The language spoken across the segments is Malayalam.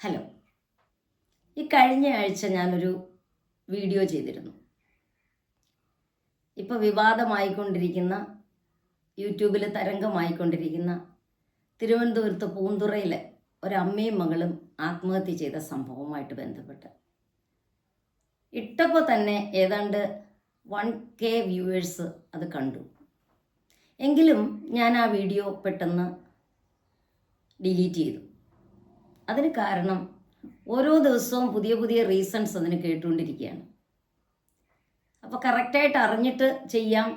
ഹലോ. ഈ കഴിഞ്ഞ ആഴ്ച ഞാനൊരു വീഡിയോ ചെയ്തിരുന്നു. ഇപ്പോൾ വിവാദമായിക്കൊണ്ടിരിക്കുന്ന യൂട്യൂബിൽ തരംഗമായിക്കൊണ്ടിരിക്കുന്ന തിരുവനന്തപുരത്ത് പൂന്തുറയിലെ ഒരമ്മയും മകളും ആത്മഹത്യ ചെയ്ത സംഭവവുമായിട്ട് ബന്ധപ്പെട്ട്. ഇട്ടപ്പോൾ തന്നെ ഏതാണ്ട് വൺ കെ വ്യൂവേഴ്സ് അത് കണ്ടു. എങ്കിലും ഞാൻ ആ വീഡിയോ പെട്ടെന്ന് ഡിലീറ്റ് ചെയ്തു. അതിന് കാരണം ഓരോ ദിവസവും പുതിയ പുതിയ റീസൺസ് അതിന് കേട്ടുകൊണ്ടിരിക്കുകയാണ്. അപ്പോൾ കറക്റ്റായിട്ട് അറിഞ്ഞിട്ട് ചെയ്യാം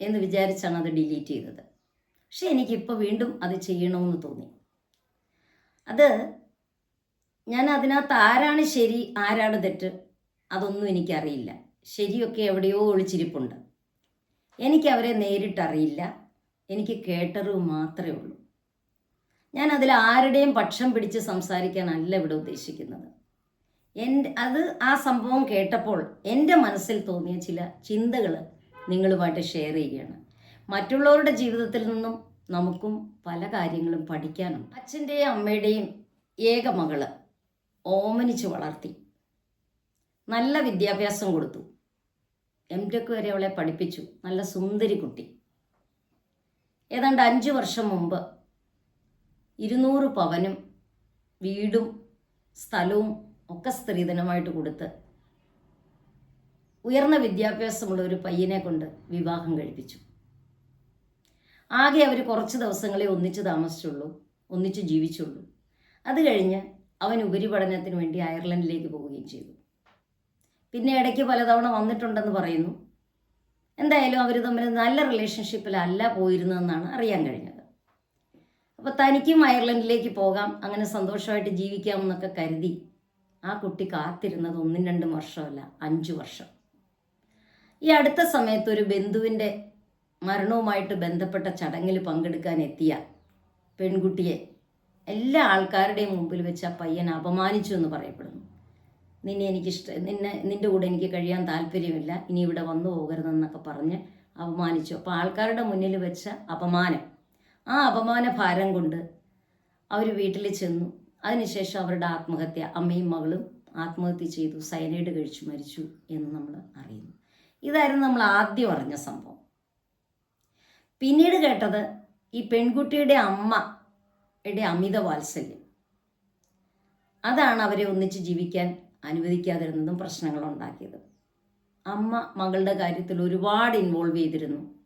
എന്ന് വിചാരിച്ചാണ് അത് ഡിലീറ്റ് ചെയ്തത്. പക്ഷെ എനിക്കിപ്പോൾ വീണ്ടും അത് ചെയ്യണമെന്ന് തോന്നി. അത് ഞാൻ അതിനകത്ത് ആരാണ് ശരി ആരാണ് തെറ്റ് അതൊന്നും എനിക്കറിയില്ല. ശരിയൊക്കെ എവിടെയോ ഒളിച്ചിരിപ്പുണ്ട്. എനിക്ക് അവരെ നേരിട്ടറിയില്ല. എനിക്ക് കേട്ടറിവ് മാത്രമേ ഉള്ളൂ. ഞാൻ അതിൽ ആരുടെയും പക്ഷം പിടിച്ച് സംസാരിക്കാനല്ല ഇവിടെ ഉദ്ദേശിക്കുന്നത്. എന്റെ അത് ആ സംഭവം കേട്ടപ്പോൾ എന്റെ മനസ്സിൽ തോന്നിയ ചില ചിന്തകൾ നിങ്ങളുമായിട്ട് ഷെയർ ചെയ്യുകയാണ്. മറ്റുള്ളവരുടെ ജീവിതത്തിൽ നിന്നും നമുക്കും പല കാര്യങ്ങളും പഠിക്കാനുണ്ട് അച്ഛന്റെയും അമ്മയുടെയും ഏക മകൾ ഓമനിച്ച് വളർത്തി. നല്ല വിദ്യാഭ്യാസം കൊടുത്തു. എം ടെക് വരെ അവളെ പഠിപ്പിച്ചു. നല്ല സുന്ദരി കുട്ടി. ഏതാണ്ട് അഞ്ച് വർഷം മുമ്പ് ഇരുന്നൂറ് പവനും വീടും സ്ഥലവും ഒക്കെ സ്ത്രീധനമായിട്ട് കൊടുത്ത് ഉയർന്ന വിദ്യാഭ്യാസമുള്ള ഒരു പയ്യനെ കൊണ്ട് വിവാഹം കഴിപ്പിച്ചു. ആകെ അവർ കുറച്ച് ദിവസങ്ങളെ ഒന്നിച്ച് താമസിച്ചുള്ളൂ ഒന്നിച്ച് ജീവിച്ചുള്ളൂ. അത് കഴിഞ്ഞ് അവൻ ഉപരിപഠനത്തിന് വേണ്ടി അയർലൻഡിലേക്ക് പോവുകയും ചെയ്തു. പിന്നെ ഇടയ്ക്ക് പലതവണ വന്നിട്ടുണ്ടെന്ന് പറയുന്നു. എന്തായാലും അവർ തമ്മിൽ നല്ല റിലേഷൻഷിപ്പിലല്ല പോയിരുന്നതെന്നാണ് അറിയാൻ കഴിഞ്ഞത്. അപ്പോൾ തനിക്കും അയർലൻഡിലേക്ക് പോകാം അങ്ങനെ സന്തോഷമായിട്ട് ജീവിക്കാം എന്നൊക്കെ കരുതി ആ കുട്ടി കാത്തിരുന്നത് ഒന്നും രണ്ടും വർഷമല്ല അഞ്ചു വർഷം. ഈ അടുത്ത സമയത്ത് ഒരു ബന്ധുവിന്റെ മരണവുമായിട്ട് ബന്ധപ്പെട്ട ചടങ്ങിൽ പങ്കെടുക്കാൻ എത്തിയ പെൺകുട്ടിയെ എല്ലാ ആൾക്കാരുടെയും മുമ്പിൽ വെച്ച് ആ പയ്യൻ അപമാനിച്ചു എന്ന് പറയപ്പെടുന്നു. നിന്നെ എനിക്കിഷ്ട നിന്നെ നിന്റെ കൂടെ എനിക്ക് കഴിയാൻ താല്പര്യമില്ല ഇനി ഇവിടെ വന്നു പോകരുതെന്നൊക്കെ പറഞ്ഞ് അപമാനിച്ചു. അപ്പോൾ ആൾക്കാരുടെ മുന്നിൽ വെച്ച അപമാനം ആ അപമാന ഭാരം കൊണ്ട് അവർ വീട്ടിൽ ചെന്നു. അതിനുശേഷം അവരുടെ ആത്മഹത്യ അമ്മയും മകളും ആത്മഹത്യ ചെയ്തു സൈനൈഡ് കഴിച്ചു മരിച്ചു എന്ന് നമ്മൾ അറിയുന്നു. ഇതായിരുന്നു നമ്മൾ ആദ്യം അറിഞ്ഞ സംഭവം. പിന്നീട് കേട്ടത് ഈ പെൺകുട്ടിയുടെ അമ്മയുടെ അമിത വാത്സല്യം. അതാണ് അവരെ ഒന്നിച്ച് ജീവിക്കാൻ അനുവദിക്കാതിരുന്നതും പ്രശ്നങ്ങൾ ഉണ്ടാക്കിയത് അമ്മ മകളുടെ കാര്യത്തിൽ ഒരുപാട് ഇൻവോൾവ് ചെയ്തിരുന്നു.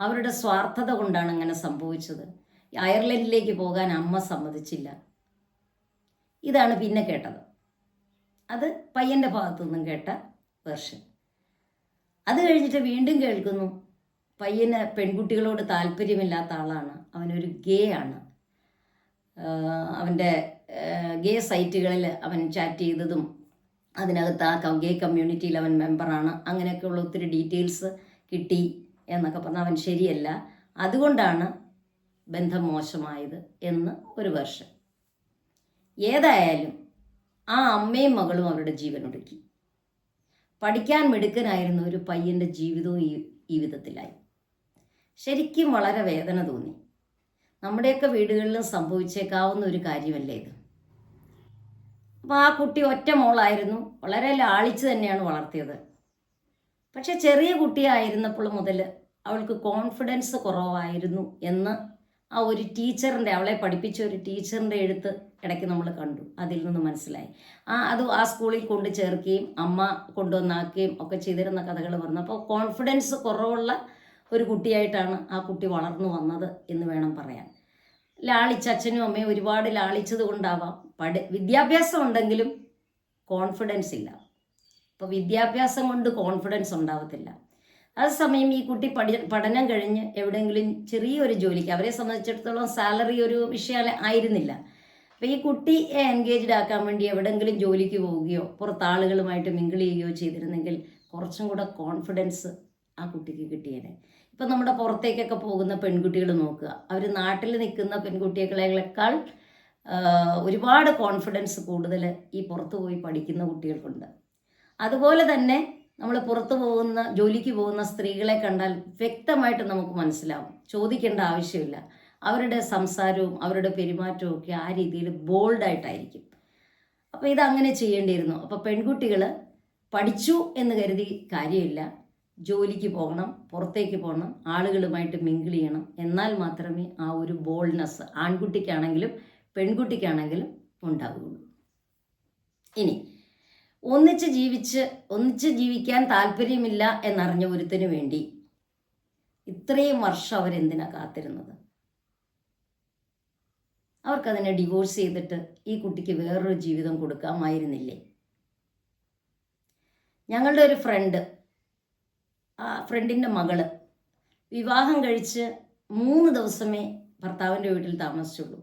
അവരുടെ സ്വാർത്ഥത കൊണ്ടാണ് അങ്ങനെ സംഭവിച്ചത്. അയർലൻഡിലേക്ക് പോകാൻ അമ്മ സമ്മതിച്ചില്ല. ഇതാണ് പിന്നെ കേട്ടത്. അത് പയ്യന്റെ ഭാഗത്തു നിന്നും കേട്ട വെർഷൻ. അത് കഴിഞ്ഞിട്ട് വീണ്ടും കേൾക്കുന്നു പയ്യന് പെൺകുട്ടികളോട് താല്പര്യമില്ലാത്ത ആളാണ്. അവനൊരു ഗേ ആണ്. അവന്റെ ഗേ സൈറ്റുകളിൽ അവൻ ചാറ്റ് ചെയ്തതും അതിനകത്ത് ആ ഗേ കമ്മ്യൂണിറ്റിയിൽ അവൻ മെമ്പറാണ്. അങ്ങനെയൊക്കെയുള്ള ഒത്തിരി ഡീറ്റെയിൽസ് കിട്ടി. എന്നൊക്കെ പറഞ്ഞാൽ അവൻ ശരിയല്ല. അതുകൊണ്ടാണ് ബന്ധം മോശമായത് എന്ന് ഒരു വർഷം ഏതായാലും ആ അമ്മയും മകളും അവരുടെ ജീവൻ ഒടുക്കി. പഠിക്കാൻ മിടുക്കനായിരുന്ന ഒരു പയ്യന്റെ ജീവിതവും ഈ വിധത്തിലായി. ശരിക്കും വളരെ വേദന തോന്നി. നമ്മുടെയൊക്കെ വീടുകളിലും സംഭവിച്ചേക്കാവുന്ന ഒരു കാര്യമല്ലേ ഇത്? അപ്പോൾ ആ കുട്ടി ഒറ്റ മോളായിരുന്നു. വളരെ ലാളിച്ച് തന്നെയാണ് വളർത്തിയത്. പക്ഷെ ചെറിയ കുട്ടിയായിരുന്നപ്പോൾ മുതൽ അവൾക്ക് കോൺഫിഡൻസ് കുറവായിരുന്നു എന്ന് ആ ഒരു ടീച്ചറിന്റെ അവളെ പഠിപ്പിച്ച ഒരു ടീച്ചറിന്റെ എഴുത്ത് ഇടയ്ക്ക് നമ്മൾ കണ്ടു. അതിൽ നിന്ന് മനസ്സിലായി. ആ അത് ആ സ്കൂളിൽ കൊണ്ട് ചേർക്കുകയും അമ്മ കൊണ്ടുവന്നാക്കുകയും ഒക്കെ ചെയ്തിരുന്ന കഥകൾ പറഞ്ഞു അപ്പോൾ കോൺഫിഡൻസ് കുറവുള്ള ഒരു കുട്ടിയായിട്ടാണ് ആ കുട്ടി വളർന്നു വന്നത് എന്ന് വേണം പറയാൻ. ലാളിച്ച അച്ഛനും അമ്മയും ഒരുപാട് ലാളിച്ചത് കൊണ്ടാവാം. പഠി വിദ്യാഭ്യാസം ഉണ്ടെങ്കിലും കോൺഫിഡൻസ് ഇല്ല. അപ്പോൾ വിദ്യാഭ്യാസം കൊണ്ട് കോൺഫിഡൻസ് ഉണ്ടാവത്തില്ല. അതേസമയം ഈ കുട്ടി പഠി പഠനം കഴിഞ്ഞ് എവിടെയെങ്കിലും ചെറിയൊരു ജോലിക്ക് അവരെ സംബന്ധിച്ചിടത്തോളം സാലറി ഒരു വിഷയം ആയിരുന്നില്ല. അപ്പോൾ ഈ കുട്ടിയെ എൻഗേജ്ഡ് ആക്കാൻ വേണ്ടി എവിടെയെങ്കിലും ജോലിക്ക് പോവുകയോ പുറത്ത് ആളുകളുമായിട്ട് മിങ്കിൾ ചെയ്യുകയോ ചെയ്തിരുന്നെങ്കിൽ കുറച്ചും കൂടെ കോൺഫിഡൻസ് ആ കുട്ടിക്ക് കിട്ടിയേനെ. ഇപ്പം നമ്മുടെ പുറത്തേക്കൊക്കെ പോകുന്ന പെൺകുട്ടികൾ നോക്കുക. അവർ നാട്ടിൽ നിൽക്കുന്ന പെൺകുട്ടികളെക്കാൾ ഒരുപാട് കോൺഫിഡൻസ് കൂടുതൽ ഈ പുറത്ത് പോയി പഠിക്കുന്ന കുട്ടികൾക്കുണ്ട്. അതുപോലെ തന്നെ നമ്മൾ പുറത്തു പോകുന്ന ജോലിക്ക് പോകുന്ന സ്ത്രീകളെ കണ്ടാൽ വ്യക്തമായിട്ട് നമുക്ക് മനസ്സിലാവും. ചോദിക്കേണ്ട ആവശ്യമില്ല. അവരുടെ സംസാരവും അവരുടെ പെരുമാറ്റവും ഒക്കെ ആ രീതിയിൽ ബോൾഡായിട്ടായിരിക്കും അപ്പോൾ ഇതങ്ങനെ ചെയ്യേണ്ടിയിരുന്നു. അപ്പോൾ പെൺകുട്ടികൾ പഠിച്ചു എന്ന് കരുതി കാര്യമില്ല. ജോലിക്ക് പോകണം പുറത്തേക്ക് പോകണം ആളുകളുമായിട്ട് മിങ്കിൾ ചെയ്യണം. എന്നാൽ മാത്രമേ ആ ഒരു ബോൾഡ്നെസ് ആൺകുട്ടിക്കാണെങ്കിലും പെൺകുട്ടിക്കാണെങ്കിലും ഉണ്ടാവുകയുള്ളൂ. ഇനി ഒന്നിച്ച് ജീവിച്ച് ഒന്നിച്ച് ജീവിക്കാൻ താല്പര്യമില്ല എന്നറിഞ്ഞ ഒരുത്തിനു വേണ്ടി ഇത്രയും വർഷം അവരെന്തിനാ കാത്തിരുന്നത്? അവർക്കതിനെ ഡിവോഴ്സ് ചെയ്തിട്ട് ഈ കുട്ടിക്ക് വേറൊരു ജീവിതം കൊടുക്കാമായിരുന്നില്ലേ? ഞങ്ങളുടെ ഒരു ഫ്രണ്ട് ആ ഫ്രണ്ടിന്റെ മകൾ വിവാഹം കഴിച്ച് മൂന്ന് ദിവസമേ ഭർത്താവിന്റെ വീട്ടിൽ താമസിച്ചുള്ളൂ.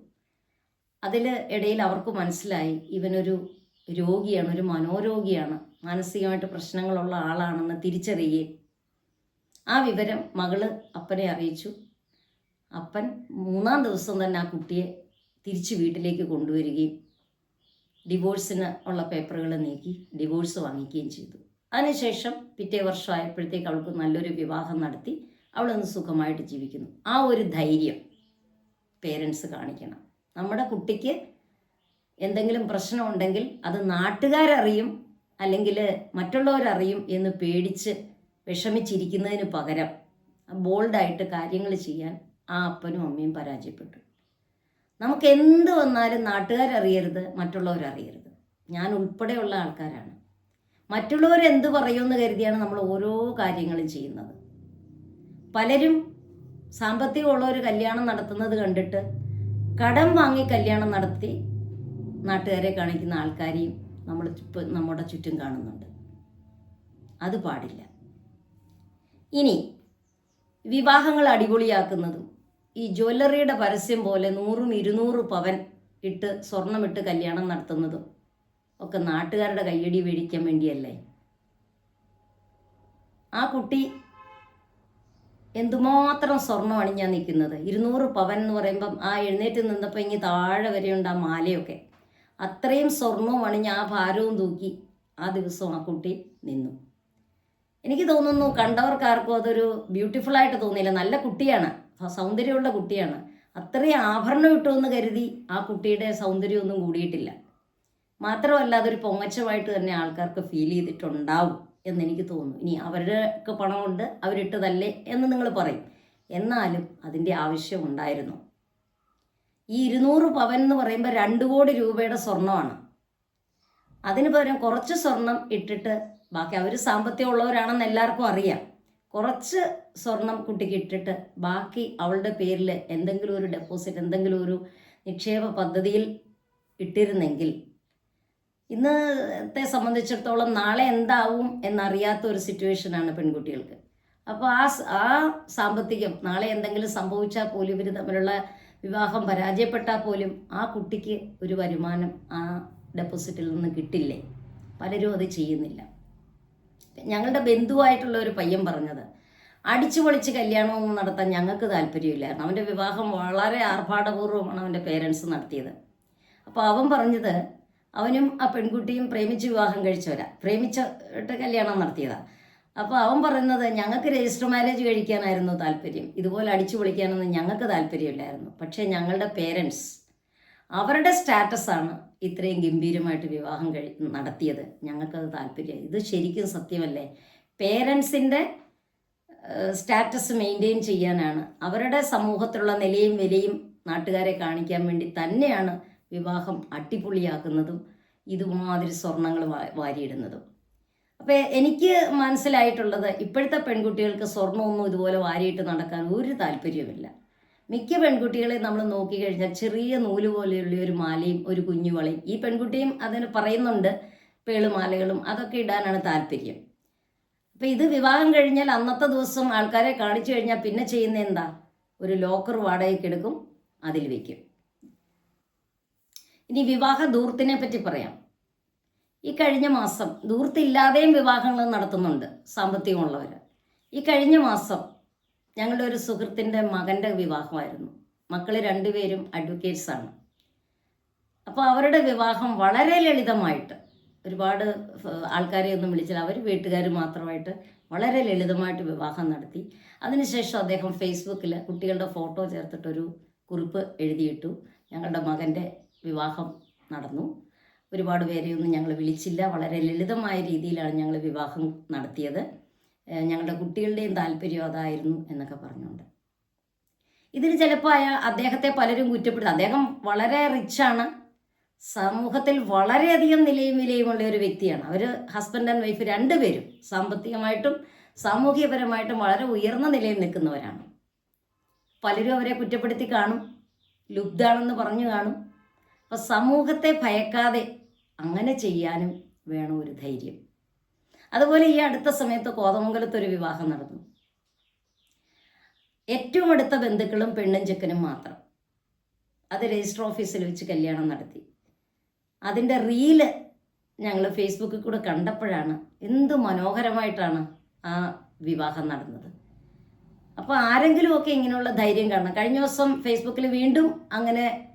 അതിൽ ഇടയിൽ അവർക്ക് മനസ്സിലായി ഇവനൊരു രോഗിയാണ് ഒരു മനോരോഗിയാണ് മാനസികമായിട്ട് പ്രശ്നങ്ങളുള്ള ആളാണെന്ന് തിരിച്ചറിയുകയും ആ വിവരം മകൾ അപ്പനെ അറിയിച്ചു. അപ്പൻ മൂന്നാം ദിവസം തന്നെ ആ കുട്ടിയെ തിരിച്ച് വീട്ടിലേക്ക് കൊണ്ടുവരികയും ഡിവോഴ്സിന് ഉള്ള പേപ്പറുകൾ നീക്കി ഡിവോഴ്സ് വാങ്ങിക്കുകയും ചെയ്തു. അതിനുശേഷം പിറ്റേ വർഷം ആയപ്പോഴത്തേക്ക് അവൾക്ക് നല്ലൊരു വിവാഹം നടത്തി. അവളൊന്ന് സുഖമായിട്ട് ജീവിക്കുന്നു. ആ ഒരു ധൈര്യം പേരൻസ് കാണിക്കണം. നമ്മുടെ കുട്ടിക്ക് എന്തെങ്കിലും പ്രശ്നമുണ്ടെങ്കിൽ അത് നാട്ടുകാരറിയും അല്ലെങ്കിൽ മറ്റുള്ളവരറിയും എന്ന് പേടിച്ച് വിഷമിച്ചിരിക്കുന്നതിന് പകരം ബോൾഡായിട്ട് കാര്യങ്ങൾ ചെയ്യാൻ ആ അപ്പനും അമ്മയും പരാജയപ്പെട്ടു. നമുക്ക് എന്ത് വന്നാലും നാട്ടുകാരറിയരുത് മറ്റുള്ളവരറിയരുത്. ഞാൻ ഉൾപ്പെടെയുള്ള ആൾക്കാരാണ്. മറ്റുള്ളവരെന്ത് പറയുമെന്ന് കരുതിയാണ് നമ്മൾ ഓരോ കാര്യങ്ങളും ചെയ്യുന്നത്. പലരും സാമ്പത്തികമുള്ളവർ കല്യാണം നടത്തുന്നത് കണ്ടിട്ട് കടം വാങ്ങി കല്യാണം നടത്തി നാട്ടുകാരെ കാണിക്കുന്ന ആൾക്കാരെയും നമ്മൾ നമ്മുടെ ചുറ്റും കാണുന്നുണ്ട്. അത് പാടില്ല. ഇനി വിവാഹങ്ങൾ അടിപൊളിയാക്കുന്നതും ഈ ജ്വല്ലറിയുടെ പരസ്യം പോലെ നൂറും ഇരുന്നൂറ് പവൻ ഇട്ട് സ്വർണമിട്ട് കല്യാണം നടത്തുന്നതും ഒക്കെ നാട്ടുകാരുടെ കയ്യടി മേടിക്കാൻ വേണ്ടിയല്ലേ? ആ കുട്ടി എന്തുമാത്രം സ്വർണം അണിഞ്ഞാൽ നിൽക്കുന്നത്? ഇരുന്നൂറ് പവൻ എന്ന് പറയുമ്പം ആ എഴുന്നേറ്റ് നിന്നപ്പോൾ ഇനി താഴെ വരെയുണ്ട് ആ മാലയൊക്കെ. അത്രയും സ്വർണവും അണിഞ്ഞ് ആ ഭാരവും തൂക്കി ആ ദിവസം ആ കുട്ടി നിന്നു. എനിക്ക് തോന്നുന്നു കണ്ടവർക്കാർക്കും അതൊരു ബ്യൂട്ടിഫുൾ ആയിട്ട് തോന്നിയില്ല. നല്ല കുട്ടിയാണ്. സൗന്ദര്യമുള്ള കുട്ടിയാണ്. അത്രയും ആഭരണം ഇട്ടുമെന്ന് കരുതി ആ കുട്ടിയുടെ സൗന്ദര്യമൊന്നും കൂടിയിട്ടില്ല. മാത്രമല്ല അതൊരു പൊങ്ങച്ചമായിട്ട് തന്നെ ആൾക്കാർക്ക് ഫീൽ ചെയ്തിട്ടുണ്ടാവും എന്നെനിക്ക് തോന്നുന്നു. ഇനി അവരുടെ ഒക്കെ പണമുണ്ട് അവരിട്ടതല്ലേ എന്ന് നിങ്ങൾ പറയും. എന്നാലും അതിന്റെ ആവശ്യം ഉണ്ടായിരുന്നു. ഈ ഇരുന്നൂറ് പവൻ എന്ന് പറയുമ്പോൾ രണ്ട് കോടി രൂപയുടെ സ്വർണമാണ് അതിന് പകരം കുറച്ച് സ്വർണം ഇട്ടിട്ട് ബാക്കി അവർ സാമ്പത്തികമുള്ളവരാണെന്ന് എല്ലാവർക്കും അറിയാം. കുറച്ച് സ്വർണം കുട്ടിക്ക് ഇട്ടിട്ട് ബാക്കി അവളുടെ പേരിൽ എന്തെങ്കിലും ഒരു ഡെപ്പോസിറ്റ് എന്തെങ്കിലും ഒരു നിക്ഷേപ പദ്ധതിയിൽ ഇട്ടിരുന്നെങ്കിൽ ഇന്നത്തെ സംബന്ധിച്ചിടത്തോളം നാളെ എന്താവും എന്നറിയാത്ത ഒരു സിറ്റുവേഷനാണ് പെൺകുട്ടികൾക്ക്. അപ്പോൾ ആ ആ സാമ്പത്തികം നാളെ എന്തെങ്കിലും സംഭവിച്ചാൽ പോലും ഇവർ തമ്മിലുള്ള വിവാഹം പരാജയപ്പെട്ടാൽ പോലും ആ കുട്ടിക്ക് ഒരു വരുമാനം ആ ഡെപ്പോസിറ്റിൽ നിന്ന് കിട്ടില്ലേ? പലരും അത് ചെയ്യുന്നില്ല. ഞങ്ങളുടെ ബന്ധുവായിട്ടുള്ള ഒരു പയ്യൻ പറഞ്ഞത് അടിച്ചു പൊളിച്ച് കല്യാണമൊന്നും നടത്താൻ ഞങ്ങൾക്ക് താല്പര്യമില്ലായിരുന്നു. അവന്റെ വിവാഹം വളരെ ആർഭാടപൂർവമാണ് അവന്റെ പേരൻസ് നടത്തിയത്. അപ്പോൾ അവൻ പറഞ്ഞത് അവനും ആ പെൺകുട്ടിയും പ്രേമിച്ച് വിവാഹം കഴിച്ചവരാ. പ്രേമിച്ചിട്ട് കല്യാണം നടത്തിയതാ. അപ്പോൾ അവൻ പറയുന്നത് ഞങ്ങൾക്ക് രജിസ്റ്റർ മാരേജ് കഴിക്കാനായിരുന്നു താല്പര്യം. ഇതുപോലെ അടിച്ചു പൊളിക്കാനൊന്നും ഞങ്ങൾക്ക് താല്പര്യമില്ലായിരുന്നു. പക്ഷേ ഞങ്ങളുടെ പേരൻസ് അവരുടെ സ്റ്റാറ്റസാണ് ഇത്രയും ഗംഭീരമായിട്ട് വിവാഹം കഴി നടത്തിയത്. ഞങ്ങൾക്കത് താല്പര്യം ഇത് ശരിക്കും സത്യമല്ലേ? പേരൻസിന്റെ സ്റ്റാറ്റസ് മെയിന്റെയിൻ ചെയ്യാനാണ്. അവരുടെ സമൂഹത്തിലുള്ള നിലയും വിലയും നാട്ടുകാരെ കാണിക്കാൻ വേണ്ടി തന്നെയാണ് വിവാഹം അട്ടിപ്പൊളിയാക്കുന്നതും ഇതുമാതിരി സ്വർണങ്ങൾ വാരിയിടുന്നതും. എനിക്ക് മനസ്സിലായിട്ടുള്ളത് ഇപ്പോഴത്തെ പെൺകുട്ടികൾക്ക് സ്വർണമൊന്നും ഇതുപോലെ വാരിയിട്ട് നടക്കാൻ ഒരു താല്പര്യവുമില്ല. മിക്ക പെൺകുട്ടികളെ നമ്മൾ നോക്കിക്കഴിഞ്ഞാൽ ചെറിയ നൂൽ പോലെയുള്ള ഒരു മാലയും ഒരു കുഞ്ഞുവളയും ഈ പെൺകുട്ടിയും അതിന് പറയുന്നുണ്ട് പേളുമാലകളും അതൊക്കെ ഇടാനാണ് താല്പര്യം. അപ്പം ഇത് വിവാഹം കഴിഞ്ഞാൽ അന്നത്തെ ദിവസം ആൾക്കാരെ കാണിച്ചു കഴിഞ്ഞാൽ പിന്നെ ചെയ്യുന്ന എന്താ? ഒരു ലോക്കർ വാടകയ്ക്ക് എടുക്കും അതിൽ വയ്ക്കും. ഇനി വിവാഹ ദൂർത്തിനെ പറ്റി പറയാം. ഈ കഴിഞ്ഞ മാസം ദൂർത്തില്ലാതെയും വിവാഹങ്ങൾ നടത്തുന്നുണ്ട് സാമ്പത്തികമുള്ളവർ ഈ കഴിഞ്ഞ മാസം ഞങ്ങളുടെ ഒരു സുഹൃത്തിന്റെ മകന്റെ വിവാഹമായിരുന്നു. മക്കൾ രണ്ടുപേരും അഡ്വക്കേറ്റ്സാണ് അപ്പോൾ അവരുടെ വിവാഹം വളരെ ലളിതമായിട്ട് ഒരുപാട് ആൾക്കാരെ ഒന്നും വിളിച്ചില്ല. അവർ വീട്ടുകാർ മാത്രമായിട്ട് വളരെ ലളിതമായിട്ട് വിവാഹം നടത്തി. അതിനുശേഷം അദ്ദേഹം ഫേസ്ബുക്കിൽ കുട്ടികളുടെ ഫോട്ടോ ചേർത്തിട്ടൊരു കുറിപ്പ് എഴുതിയിട്ടു ഞങ്ങളുടെ മകന്റെ വിവാഹം നടന്നു. ഒരുപാട് പേരെയൊന്നും ഞങ്ങൾ വിളിച്ചില്ല. വളരെ ലളിതമായ രീതിയിലാണ് ഞങ്ങൾ വിവാഹം നടത്തിയത്. ഞങ്ങളുടെ കുട്ടികളുടെയും താല്പര്യം അതായിരുന്നു എന്നൊക്കെ പറഞ്ഞുകൊണ്ട്. ഇതിന് ചിലപ്പോൾ അയാൾ അദ്ദേഹത്തെ പലരും കുറ്റപ്പെടുത്തും. അദ്ദേഹം വളരെ റിച്ചാണ് സമൂഹത്തിൽ വളരെയധികം നിലയും വിലയുമുള്ള ഒരു വ്യക്തിയാണ്. അവർ ഹസ്ബൻഡ് ആൻഡ് വൈഫ് രണ്ടുപേരും സാമ്പത്തികമായിട്ടും സാമൂഹികപരമായിട്ടും വളരെ ഉയർന്ന നിലയിൽ നിൽക്കുന്നവരാണ്. പലരും അവരെ കുറ്റപ്പെടുത്തി കാണും. ലുബ്ധാണെന്ന് പറഞ്ഞു കാണും. അപ്പം സമൂഹത്തെ ഭയക്കാതെ അങ്ങനെ ചെയ്യാനും വേണം ഒരു ധൈര്യം. അതുപോലെ ഈ അടുത്ത സമയത്ത് കോതമംഗലത്ത് ഒരു വിവാഹം നടന്നു. ഏറ്റവും അടുത്ത ബന്ധുക്കളും പെണ്ണും ചെക്കനും മാത്രം. അത് രജിസ്റ്റർ ഓഫീസിൽ വെച്ച് കല്യാണം നടത്തി. അതിന്റെ റീൽ ഞങ്ങൾ ഫേസ്ബുക്കിൽ കൂടെ കണ്ടപ്പോഴാണ് എന്ത് മനോഹരമായിട്ടാണ് ആ വിവാഹം നടന്നത്. അപ്പോൾ ആരെങ്കിലുമൊക്കെ ഇങ്ങനെയുള്ള ധൈര്യം കാണണം. കഴിഞ്ഞ ദിവസം ഫേസ്ബുക്കിൽ വീണ്ടും അങ്ങനെ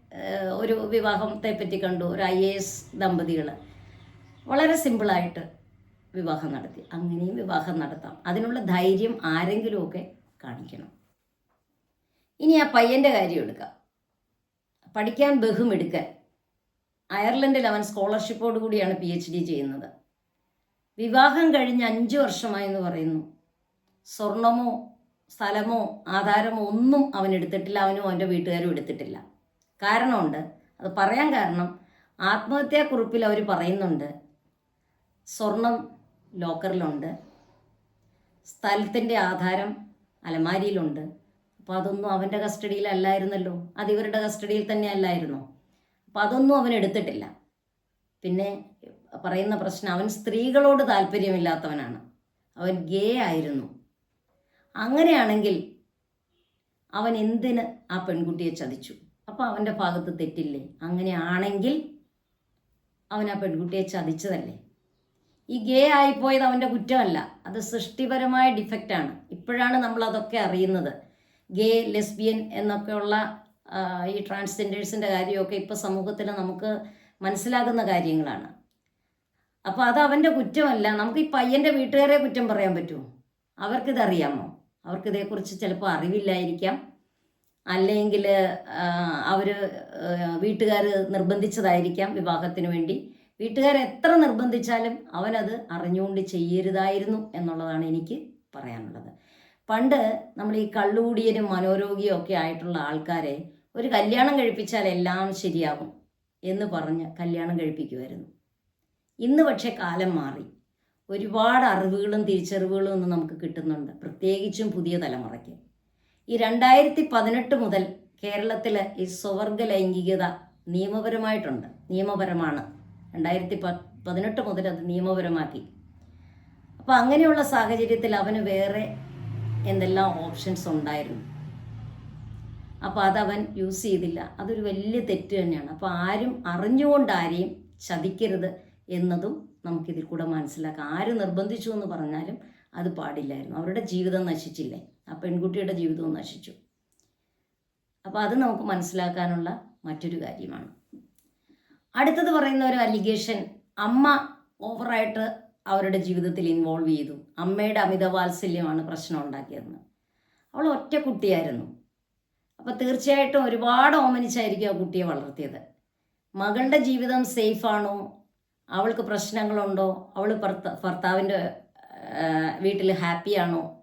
ഒരു വിവാഹത്തെ പറ്റി കണ്ടു. ഒരു ഐ എ എസ് ദമ്പതികൾ വളരെ സിമ്പിളായിട്ട് വിവാഹം നടത്തി. അങ്ങനെയും വിവാഹം നടത്താം. അതിനുള്ള ധൈര്യം ആരെങ്കിലുമൊക്കെ കാണിക്കണം. ഇനി ആ പയ്യന്റെ കാര്യം എടുക്കാം. പഠിക്കാൻ ബഹുമെടുക്കാൻ. അയർലൻഡിൽ അവൻ സ്കോളർഷിപ്പോട് കൂടിയാണ് പി എച്ച് ഡി ചെയ്യുന്നത്. വിവാഹം കഴിഞ്ഞ് അഞ്ച് വർഷമായെന്ന് പറയുന്നു. സ്വർണമോ സ്ഥലമോ ആധാരമോ ഒന്നും അവൻ എടുത്തിട്ടില്ല. അവനും അവന്റെ വീട്ടുകാരും എടുത്തിട്ടില്ല. കാരണമുണ്ട്. അത് പറയാൻ കാരണം ആത്മഹത്യാക്കുറിപ്പിൽ അവർ പറയുന്നുണ്ട്. സ്വർണം ലോക്കറിലുണ്ട്. സ്ഥലത്തിന്റെ ആധാരം അലമാരിയിലുണ്ട്. അപ്പോൾ അതൊന്നും അവന്റെ കസ്റ്റഡിയിലല്ലായിരുന്നല്ലോ അത് ഇവരുടെ കസ്റ്റഡിയിൽ തന്നെ അല്ലായിരുന്നു? അപ്പോൾ അതൊന്നും അവൻ എടുത്തിട്ടില്ല. പിന്നെ പറയുന്ന പ്രശ്നം അവൻ സ്ത്രീകളോട് താല്പര്യമില്ലാത്തവനാണ്. അവൻ ഗേ ആയിരുന്നു. അങ്ങനെയാണെങ്കിൽ അവൻ എന്തിന് ആ പെൺകുട്ടിയെ ചതിച്ചു? അപ്പോൾ അവന്റെ ഭാഗത്ത് തെറ്റില്ലേ? അങ്ങനെയാണെങ്കിൽ അവൻ ആ പെൺകുട്ടിയെ ചതിച്ചതല്ലേ? ഈ ഗേ ആയിപ്പോയത് അവന്റെ കുറ്റമല്ല. അത് സൃഷ്ടിപരമായ ഡിഫക്റ്റാണ് ഇപ്പോഴാണ് നമ്മൾ അതൊക്കെ അറിയുന്നത്. ഗേ ലെസ്ബിയൻ എന്നൊക്കെയുള്ള ഈ ട്രാൻസ്ജെൻഡേഴ്സിന്റെ കാര്യമൊക്കെ ഇപ്പോൾ സമൂഹത്തിൽ നമുക്ക് മനസ്സിലാകുന്ന കാര്യങ്ങളാണ്. അപ്പോൾ അത് അവന്റെ കുറ്റമല്ല. നമുക്ക് ഈ പയ്യന്റെ വീട്ടുകാരെ കുറ്റം പറയാൻ പറ്റുമോ? അവർക്കിതറിയാമോ? അവർക്കിതേക്കുറിച്ച് ചിലപ്പോൾ അറിവില്ലായിരിക്കാം. അല്ലെങ്കിൽ അവർ വീട്ടുകാർ നിർബന്ധിച്ചതായിരിക്കാം വിവാഹത്തിന് വേണ്ടി. വീട്ടുകാർ എത്ര നിർബന്ധിച്ചാലും അവനത് അറിഞ്ഞുകൊണ്ട് ചെയ്യരുതായിരുന്നു എന്നുള്ളതാണ് എനിക്ക് പറയാനുള്ളത്. പണ്ട് നമ്മൾ ഈ കള്ളുകൂടിയനും മനോരോഗിയും ഒക്കെ ആയിട്ടുള്ള ആൾക്കാരെ ഒരു കല്യാണം കഴിപ്പിച്ചാൽ എല്ലാം ശരിയാകും എന്ന് പറഞ്ഞ് കല്യാണം കഴിപ്പിക്കുമായിരുന്നു ഇന്ന് പക്ഷേ കാലം മാറി. ഒരുപാട് അറിവുകളും തിരിച്ചറിവുകളും ഒന്നും നമുക്ക് കിട്ടുന്നുണ്ട്. പ്രത്യേകിച്ചും പുതിയ തലമുറയ്ക്ക്. ഈ രണ്ടായിരത്തി പതിനെട്ട് മുതൽ കേരളത്തിൽ ഈ സ്വവർഗ ലൈംഗികത നിയമപരമായിട്ടുണ്ട്. നിയമപരമാണ്. രണ്ടായിരത്തി പതിനെട്ട് മുതൽ അത് നിയമപരമാക്കി. അപ്പോൾ അങ്ങനെയുള്ള സാഹചര്യത്തിൽ അവന് വേറെ എന്തെല്ലാം ഓപ്ഷൻസ് ഉണ്ടായിരുന്നു? അപ്പോൾ അതവൻ യൂസ് ചെയ്തില്ല. അതൊരു വലിയ തെറ്റ് തന്നെയാണ്. അപ്പോൾ ആരും അറിഞ്ഞുകൊണ്ട് ആരെയും ചതിക്കരുത് എന്നതും നമുക്കിതിൽ കൂടെ മനസ്സിലാക്കാം. ആര് നിർബന്ധിച്ചു എന്ന് പറഞ്ഞാലും അത് പാടില്ലായിരുന്നു. അവരുടെ ജീവിതം നശിച്ചില്ലേ? ആ പെൺകുട്ടിയുടെ ജീവിതവും നശിച്ചു. അപ്പോൾ അത് നമുക്ക് മനസ്സിലാക്കാനുള്ള മറ്റൊരു കാര്യമാണ്. അടുത്തത് പറയുന്ന ഒരു അലിഗേഷൻ അമ്മ ഓവറായിട്ട് അവരുടെ ജീവിതത്തിൽ ഇൻവോൾവ് ചെയ്തു. അമ്മയുടെ അമിത വാത്സല്യമാണ് പ്രശ്നം ഉണ്ടാക്കിയതെന്ന്. അവൾ ഒറ്റ കുട്ടിയായിരുന്നു. അപ്പോൾ തീർച്ചയായിട്ടും ഒരുപാട് ഓമനിച്ചായിരിക്കും ആ കുട്ടിയെ വളർത്തിയത്. മകളുടെ ജീവിതം സേഫാണോ അവൾക്ക് പ്രശ്നങ്ങളുണ്ടോ? അവൾ ഭർത്ത ഭർത്താവിന്റെ വീട്ടിൽ ഹാപ്പിയാണോ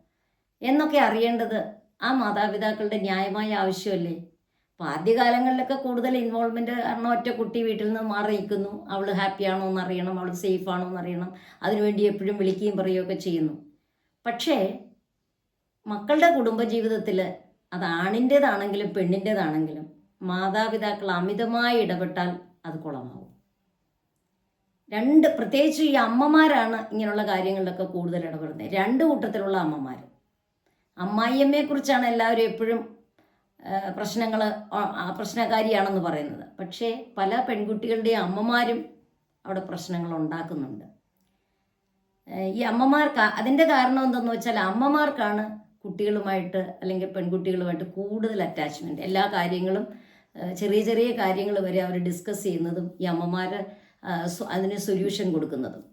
എന്നൊക്കെ അറിയേണ്ടത് ആ മാതാപിതാക്കളുടെ ന്യായമായ ആവശ്യമല്ലേ? അപ്പോൾ ആദ്യകാലങ്ങളിലൊക്കെ കൂടുതൽ ഇൻവോൾവ്മെന്റ് കാരണം ഒറ്റ കുട്ടി വീട്ടിൽ നിന്ന് മാറി നിൽക്കുന്നു അവൾ ഹാപ്പിയാണോ എന്നറിയണം അവൾ സേഫ് ആണോ എന്നറിയണം അതിനുവേണ്ടി എപ്പോഴും വിളിക്കുകയും പറയുകയൊക്കെ ചെയ്യുന്നു. പക്ഷേ മക്കളുടെ കുടുംബജീവിതത്തിൽ അത് ആണിന്റേതാണെങ്കിലും പെണ്ണിന്റേതാണെങ്കിലും മാതാപിതാക്കൾ അമിതമായി ഇടപെട്ടാൽ അത് കുളമാവും. രണ്ട് പ്രത്യേകിച്ച് ഈ അമ്മമാരാണ് ഇങ്ങനെയുള്ള കാര്യങ്ങളിലൊക്കെ കൂടുതൽ ഇടപെടുന്നത്. രണ്ട് കൂട്ടത്തിലുള്ള അമ്മമാർ അമ്മായിയമ്മയെക്കുറിച്ചാണ് എല്ലാവരും എപ്പോഴും പ്രശ്നങ്ങൾ പ്രശ്നകാരിയാണെന്ന് പറയുന്നത്. പക്ഷേ പല പെൺകുട്ടികളുടെയും അമ്മമാരും അവിടെ പ്രശ്നങ്ങൾ ഉണ്ടാക്കുന്നുണ്ട്. ഈ അമ്മമാർക്ക് അതിന്റെ കാരണം എന്തെന്ന് വെച്ചാൽ അമ്മമാർക്കാണ് കുട്ടികളുമായിട്ട് അല്ലെങ്കിൽ പെൺകുട്ടികളുമായിട്ട് കൂടുതൽ അറ്റാച്ച്മെന്റ് എല്ലാ കാര്യങ്ങളും ചെറിയ ചെറിയ കാര്യങ്ങൾ വരെ അവർ ഡിസ്കസ് ചെയ്യുന്നതും ഈ അമ്മമാർ അതിന് സൊല്യൂഷൻ കൊടുക്കുന്നതും.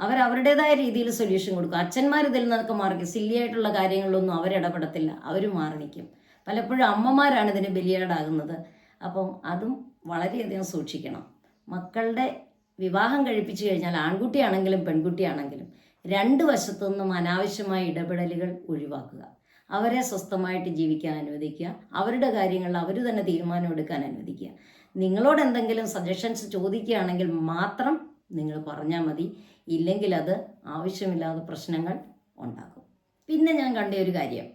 അവർ അവരുടേതായ രീതിയിൽ സൊല്യൂഷൻ കൊടുക്കും. അച്ഛന്മാർ ഇതിൽ നിന്നൊക്കെ മാറിക്കും. സില്ലിയായിട്ടുള്ള കാര്യങ്ങളിലൊന്നും അവരിടപെടത്തില്ല അവർ മാറി നിൽക്കും. പലപ്പോഴും അമ്മമാരാണ് ഇതിന് ബലിയാടാകുന്നത്. അപ്പം അതും വളരെയധികം സൂക്ഷിക്കണം. മക്കളുടെ വിവാഹം കഴിപ്പിച്ചു കഴിഞ്ഞാൽ ആൺകുട്ടിയാണെങ്കിലും പെൺകുട്ടിയാണെങ്കിലും രണ്ട് വശത്തു നിന്നും അനാവശ്യമായ ഇടപെടലുകൾ ഒഴിവാക്കുക. അവരെ സ്വസ്ഥമായിട്ട് ജീവിക്കാൻ അനുവദിക്കുക. അവരുടെ കാര്യങ്ങളിൽ അവർ തന്നെ തീരുമാനം എടുക്കാൻ അനുവദിക്കുക. നിങ്ങളോട് എന്തെങ്കിലും സജഷൻസ് ചോദിക്കുകയാണെങ്കിൽ മാത്രം നിങ്ങൾ പറഞ്ഞാൽ മതി. ഇല്ലെങ്കിൽ അത് ആവശ്യമില്ലാത്ത പ്രശ്നങ്ങൾ ഉണ്ടാക്കും. പിന്നെ ഞാൻ കണ്ട ഒരു കാര്യം.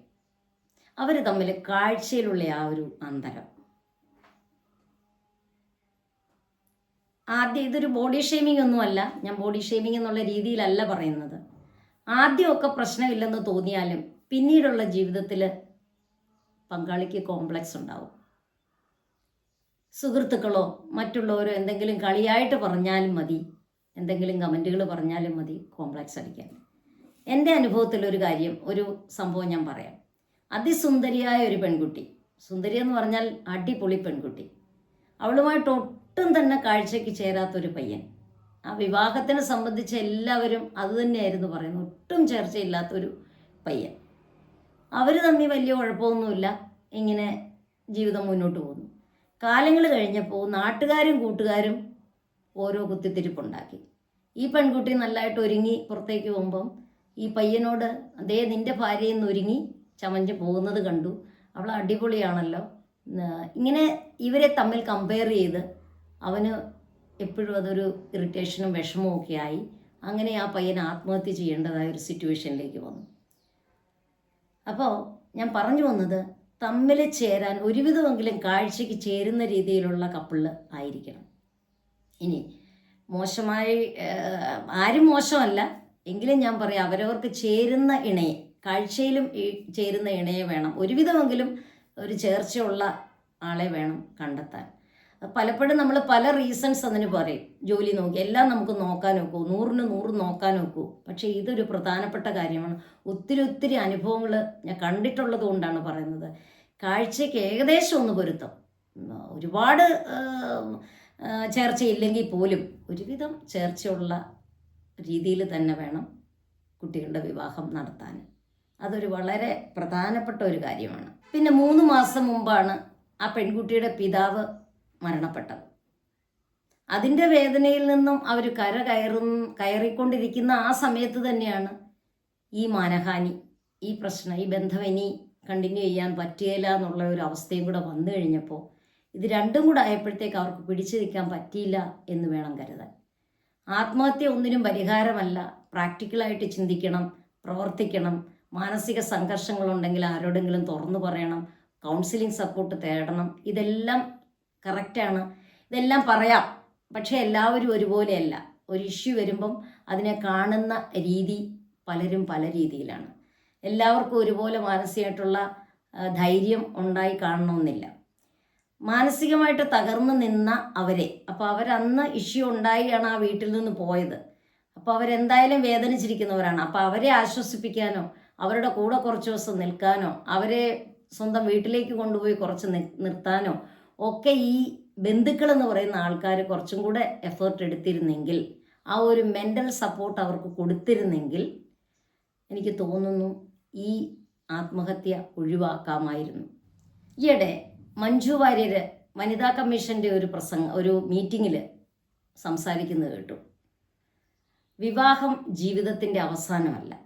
അവർ തമ്മിൽ കാഴ്ചയിലുള്ള ആ ഒരു അന്തരം. ആദ്യം ഇതൊരു ബോഡി ഷേമിംഗ് ഒന്നുമല്ല ഞാൻ ബോഡി ഷേമിംഗ് എന്നുള്ള രീതിയിലല്ല പറയുന്നത്. ആദ്യമൊക്കെ പ്രശ്നമില്ലെന്ന് തോന്നിയാലും പിന്നീടുള്ള ജീവിതത്തിൽ പങ്കാളിക്ക് കോംപ്ലക്സ് ഉണ്ടാവും. സുഹൃത്തുക്കളോ മറ്റുള്ളവരോ എന്തെങ്കിലും കളിയായിട്ട് പറഞ്ഞാലും മതി. എന്തെങ്കിലും കമന്റുകൾ പറഞ്ഞാലും മതി കോംപ്ലക്സ് അടിക്കാൻ. എന്റെ അനുഭവത്തിലൊരു കാര്യം ഒരു സംഭവം ഞാൻ പറയാം. അതിസുന്ദരിയായ ഒരു പെൺകുട്ടി സുന്ദരി എന്ന് പറഞ്ഞാൽ അടിപൊളി പെൺകുട്ടി അവളുമായിട്ട് ഒട്ടും തന്നെ കാഴ്ചയ്ക്ക് ചേരാത്തൊരു പയ്യൻ. ആ വിവാഹത്തിനെ സംബന്ധിച്ച് എല്ലാവരും അത് തന്നെയായിരുന്നു പറയുന്നത് ഒട്ടും ചേർച്ചയില്ലാത്തൊരു പയ്യൻ. അവർ തമ്മിൽ വലിയ കുഴപ്പമൊന്നുമില്ല ഇങ്ങനെ ജീവിതം മുന്നോട്ട് പോകുന്നു. കാലങ്ങൾ കഴിഞ്ഞപ്പോൾ നാട്ടുകാരും കൂട്ടുകാരും ഓരോ കുത്തിത്തിരിപ്പുണ്ടാക്കി. ഈ പെൺകുട്ടി നല്ലതായിട്ട് ഒരുങ്ങി പുറത്തേക്ക് പോകുമ്പം ഈ പയ്യനോട് അതേ നിന്റെ നിന്ന് ഒരുങ്ങി. ചമഞ്ഞ് പോകുന്നത് കണ്ടു. അവൾ അടിപൊളിയാണല്ലോ. ഇങ്ങനെ ഇവരെ തമ്മിൽ കമ്പയർ ചെയ്ത് അവന് എപ്പോഴും അതൊരു ഇറിറ്റേഷനും വിഷമവും ഒക്കെ ആയി. അങ്ങനെ ആ പയ്യൻ ആത്മഹത്യ ചെയ്യേണ്ടതായ ഒരു സിറ്റുവേഷനിലേക്ക് വന്നു. അപ്പോൾ ഞാൻ പറഞ്ഞു വന്നത് തമ്മിൽ ചേരാൻ ഒരുവിധമെങ്കിലും കാഴ്ചയ്ക്ക് ചേരുന്ന രീതിയിലുള്ള കപ്പിൾ ആയിരിക്കണം. ഇനി മോശമായി ആരും മോശമല്ല. എങ്കിലും ഞാൻ പറയാം അവരവർക്ക് ചേരുന്ന ഇണയെ കാഴ്ചയിലും ഈ ചേരുന്ന ഇണയെ വേണം. ഒരുവിധമെങ്കിലും ഒരു ചേർച്ചയുള്ള ആളെ വേണം കണ്ടെത്താൻ. പലപ്പോഴും നമ്മൾ പല റീസൺസ് അതിന് പറയും. ജോലി നോക്കി എല്ലാം നമുക്ക് നോക്കാൻ നോക്കൂ നൂറിന് നൂറ് നോക്കാൻ നോക്കൂ പക്ഷേ ഇതൊരു പ്രധാനപ്പെട്ട കാര്യമാണ്. ഒത്തിരി ഒത്തിരി അനുഭവങ്ങൾ ഞാൻ കണ്ടിട്ടുള്ളത് കൊണ്ടാണ് പറയുന്നത്. കാഴ്ചയ്ക്ക് ഏകദേശം ഒന്ന് പൊരുത്തം. ഒരുപാട് ചേർച്ചയില്ലെങ്കിൽ പോലും ഒരുവിധം ചേർച്ചയുള്ള രീതിയിൽ തന്നെ വേണം കുട്ടികളുടെ വിവാഹം നടത്താൻ. അതൊരു വളരെ പ്രധാനപ്പെട്ട ഒരു കാര്യമാണ്. പിന്നെ മൂന്ന് മാസം മുമ്പാണ് ആ പെൺകുട്ടിയുടെ പിതാവ് മരണപ്പെട്ടത്. അതിന്റെ വേദനയിൽ നിന്നും അവർ കര കയറും കയറിക്കൊണ്ടിരിക്കുന്ന ആ സമയത്ത് തന്നെയാണ് ഈ മാനഹാനി ഈ പ്രശ്നം ഈ ബന്ധം ഇനി കണ്ടിന്യൂ ചെയ്യാൻ പറ്റുകയില്ല എന്നുള്ള ഒരു അവസ്ഥയും കൂടെ വന്നു കഴിഞ്ഞപ്പോൾ ഇത് രണ്ടും കൂടെ ആയപ്പോഴത്തേക്ക് അവർക്ക് പിടിച്ചു നിൽക്കാൻ പറ്റിയില്ല എന്ന് വേണം കരുതാൻ. ആത്മഹത്യ ഒന്നിനും പരിഹാരമല്ല. പ്രാക്ടിക്കലായിട്ട് ചിന്തിക്കണം പ്രവർത്തിക്കണം. മാനസിക സംഘർഷങ്ങളുണ്ടെങ്കിൽ ആരോടെങ്കിലും തുറന്നു പറയണം കൗൺസിലിംഗ് സപ്പോർട്ട് തേടണം. ഇതെല്ലാം കറക്റ്റാണ് ഇതെല്ലാം പറയാം. പക്ഷേ എല്ലാവരും ഒരുപോലെയല്ല. ഒരു ഇഷ്യൂ വരുമ്പം അതിനെ കാണുന്ന രീതി പലരും പല രീതിയിലാണ്. എല്ലാവർക്കും ഒരുപോലെ മാനസികമായിട്ടുള്ള ധൈര്യം ഉണ്ടായി കാണണമെന്നില്ല. മാനസികമായിട്ട് തകർന്നു നിന്ന അവരെ. അപ്പോൾ അവരന്ന് ഇഷ്യൂ ഉണ്ടായിയാണ് ആ വീട്ടിൽ നിന്ന് പോയത്. അപ്പോൾ അവരെന്തായാലും വേദനിച്ചിരിക്കുന്നവരാണ്. അപ്പോൾ അവരെ ആശ്വസിപ്പിക്കാനോ അവരുടെ കൂടെ കുറച്ച് ദിവസം നിൽക്കാനോ അവരെ സ്വന്തം വീട്ടിലേക്ക് കൊണ്ടുപോയി കുറച്ച് നിർത്താനോ ഒക്കെ ഈ ബന്ധുക്കൾ എന്ന് പറയുന്ന ആൾക്കാർ കുറച്ചും കൂടെ എഫേർട്ട് എടുത്തിരുന്നെങ്കിൽ ആ ഒരു മെന്റൽ സപ്പോർട്ട് അവർക്ക് കൊടുത്തിരുന്നെങ്കിൽ എനിക്ക് തോന്നുന്നു ഈ ആത്മഹത്യ ഒഴിവാക്കാമായിരുന്നു. ഈയിടെ മഞ്ജു വാര്യര് വനിതാ കമ്മീഷന്റെ ഒരു പ്രസംഗം ഒരു മീറ്റിങ്ങിൽ സംസാരിക്കുന്നത് കേട്ടു. വിവാഹം ജീവിതത്തിന്റെ അവസാനമല്ല.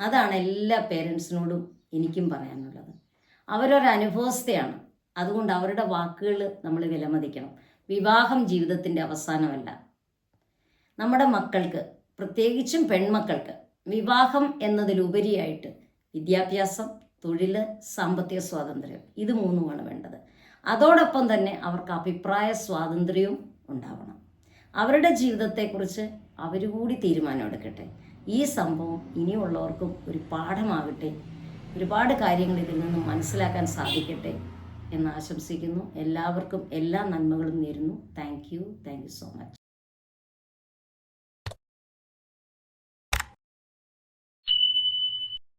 അതാണ് എല്ലാ പേരൻസിനോടും എനിക്കും പറയാനുള്ളത്. അവരൊരനുഭവസ്ഥയാണ് അതുകൊണ്ട് അവരുടെ വാക്കുകൾ നമ്മൾ വിലമതിക്കണം. വിവാഹം ജീവിതത്തിന്റെ അവസാനമല്ല. നമ്മുടെ മക്കൾക്ക് പ്രത്യേകിച്ചും പെൺമക്കൾക്ക് വിവാഹം എന്നതിലുപരിയായിട്ട് വിദ്യാഭ്യാസം തൊഴിൽ സാമ്പത്തിക സ്വാതന്ത്ര്യം. ഇത് മൂന്നുമാണ് വേണ്ടത്. അതോടൊപ്പം തന്നെ അവർക്ക് അഭിപ്രായ സ്വാതന്ത്ര്യവും ഉണ്ടാവണം. അവരുടെ ജീവിതത്തെക്കുറിച്ച് അവർ കൂടി തീരുമാനമെടുക്കട്ടെ. ഈ സംഭവം ഇനിയുള്ളവർക്കും ഒരു പാഠമാകട്ടെ. ഒരുപാട് കാര്യങ്ങൾ ഇതിൽ നിന്നും മനസ്സിലാക്കാൻ സാധിക്കട്ടെ എന്ന് ആശംസിക്കുന്നു. എല്ലാവർക്കും എല്ലാ നന്മകളും നേരുന്നു. Thank you. Thank you so much.